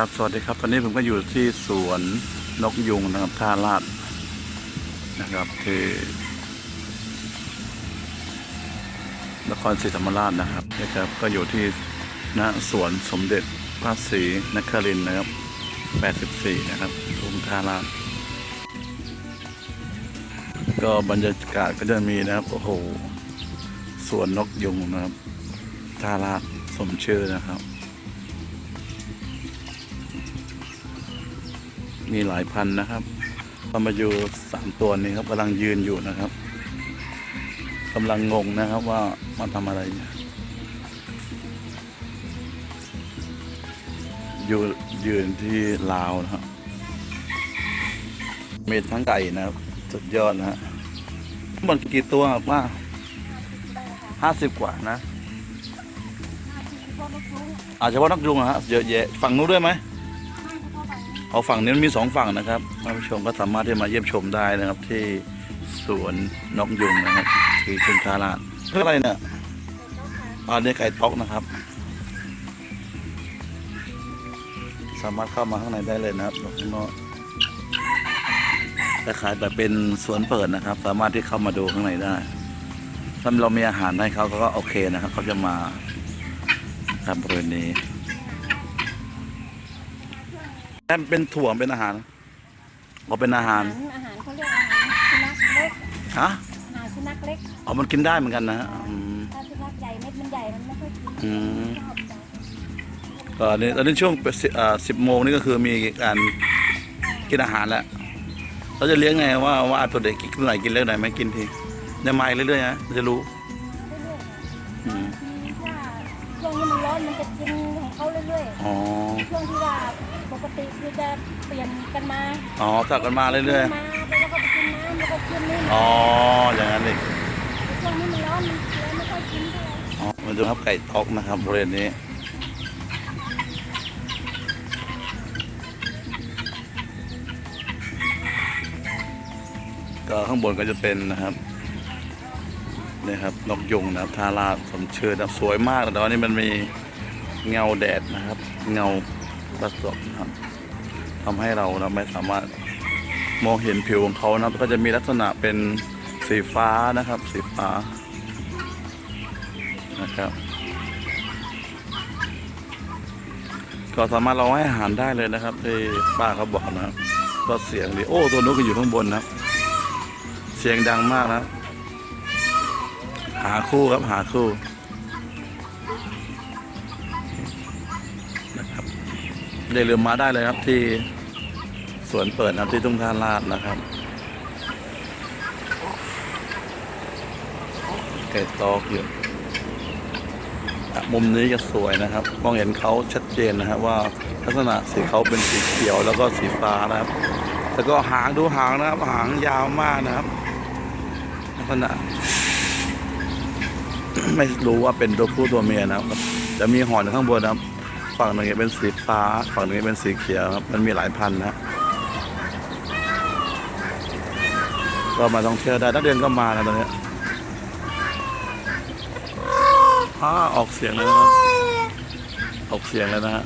ครับสวัสดีครับตอนนี้ผมก็อยู่ที่สวนนกยุงนะครับท่าลาดนะครับที่นครศรีธรรมราชนะครับนะครับ ก็อยู่ที่ณสวนสมเด็จพระศรีนครินทร์นะครับ 84 นะครับทุ่งท่าลาดก็บรรยากาศก็จะมีนะครับโอ้โหสวนนกยุงนะครับท่าลาดสมชื่อนะครับ มีหลายพันนะครับก็มาอยู่สามตัวนี้ครับกำลังยืนอยู่นะครับกำลังงงนะครับว่ามาทำอะไรเนี่ยอยู่ยืนที่ลาวนะครับมีทั้งไก่นะครับสุดยอดนะฮะทั้งหมดกี่ตัวครับว่าห้าสิบกว่านะอาจจะว่านักยุงนะฮะเยอะแยะฝั่งนู้นด้วยไหม เอาฝั่งนี้มันมีสองฝั่งนะครับท่านผู้ชมก็สามารถที่มาเยี่ยมชมได้นะครับ ที่สวนนกยุงนะครับที่ชุมทาราชเพื่ออะไรเนี่ยอันนี้ไก่ต๊อกนะครับ สามารถเข้ามาข้างในได้เลยนะครับข้างนอกแต่ขายแบบเป็นสวนเปิดนะครับ สามารถที่เข้ามาดูข้างในได้ ถ้าเรามีอาหารให้เขาเขาก็โอเคนะครับเขาจะมาทำบริเวณนี้ แอมเป็นถั่วเป็นอาหารเอาเป็นอาหาร อาหารเขาเรียกอาหารสุนัขเล็กฮะอาหารสุนัขเล็กเอามันกินได้เหมือนกันนะฮะอืมถ้าสุนัขใหญ่เม็ดมันใหญ่มันไม่ค่อยกินอืมชอบจังตอนนี้ตอนนี้ช่วงสิบโมงนี่ก็คือมีการกินอาหารแล้ว เราจะเลี้ยงไงว่าว่าตัวเด็กกินไหนกินเรื่องไหนไม่กินทีจะมาเรื่อยๆนะจะรู้เรื่อยๆอืมทีถ้าช่วงที่มันร้อนมันจะกินของเขาเรื่อยอ๋อ ๆช่วงที่ว่า ปกติคือจะเปลี่ยนกันมาอ๋อสับกันมาเรื่อยมาแล้วก็ไปกินน้ำแล้วก็กินนี่ๆอ๋ออย่างนั้นเองช่วงนี้มันร้อนมันเลยไม่ค่อยกินเท่าไหร่อ๋อมาดูครับไก่ทอกนะครับบริเวณนี้ก็ข้างบนก็จะเป็นนะครับนี่ครับนกยุงนะครับทาราสมเชื่อนะครับสวยมากแต่ว่านี่มันมีเงาแดดนะครับ เงา ประสบนะครับทำให้เราเราไม่สามารถมองเห็นผิวของเขานะครับก็จะมีลักษณะเป็นสีฟ้านะครับ สีฟ้านะครับ ก็สามารถเราให้อาหารได้เลยนะครับที่ป้าเขาบอกนะครับก็เสียงดีโอ้ตัวนู้นก็อยู่ข้างบนนะเสียงดังมากนะ หาคู่ครับหาคู่ อย่าลืมมาได้เลยครับที่สวนเปิดนะครับที่ทุ่งท่าลาดนะครับไก่ตอกอยู่มุมนี้จะสวยนะครับ มองเห็นเขาชัดเจนนะครับว่าลักษณะสีเขาเป็นสีเขียวแล้วก็สีฟ้านะครับ แล้วก็หางดูหางนะครับ หางยาวมากนะครับ ลักษณะ ไม่รู้ว่าเป็นตัวผู้ตัวเมียนะครับ จะมีหอนข้างบนนะครับ ฝั่งหนึ่งจะเป็นสีฟ้า ฝั่งหนึ่งเป็นสีเขียวครับ มันมีหลายพันนะก็มาท่องเที่ยวได้นักเรียนก็มานะตอนนี้อ้าออกเสียงเลยนะครับ ออกเสียงเลยนะฮะ